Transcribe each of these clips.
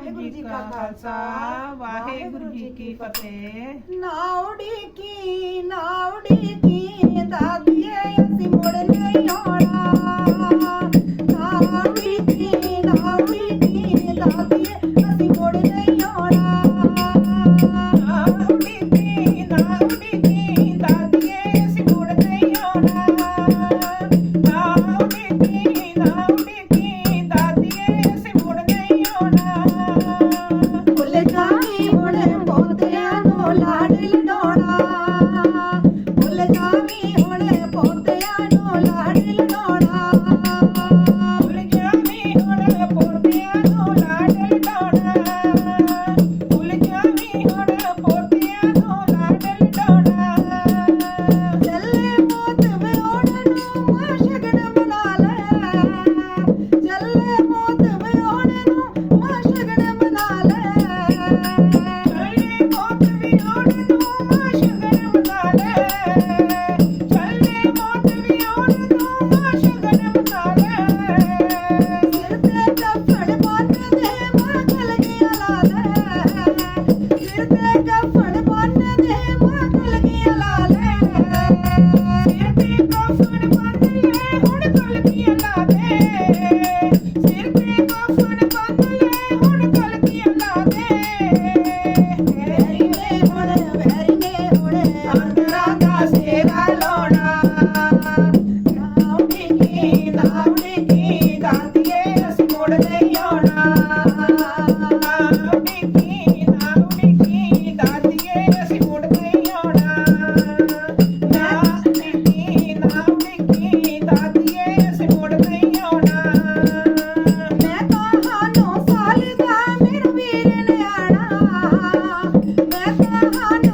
ਵਾਹਿਗੁਰੂ ਜੀ ਕਾ ਖਾਲਸਾ ਵਾਹਿਗੁਰੂ ਜੀ ਕੀ ਫਤਿਹ। ਨਾਉੜੀ ਕੀ ਨਾਉੜੀ ਕੀ ਨਹੀਂ Beni de fırın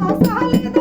I'm sorry.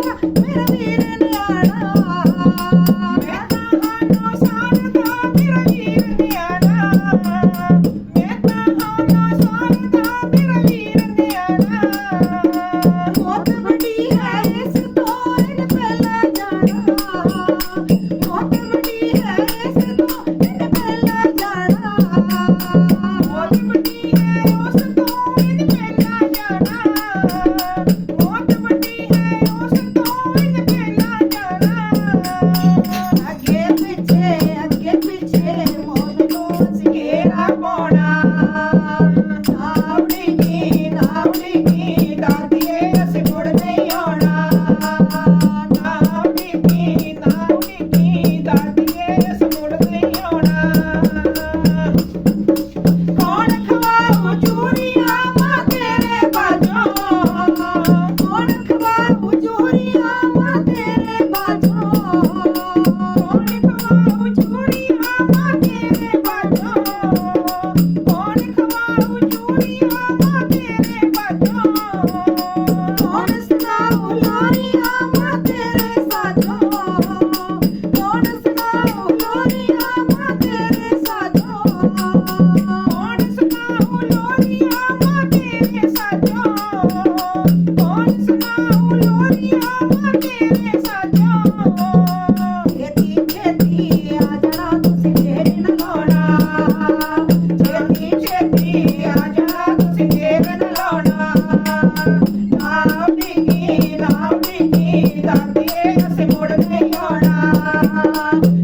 Bye.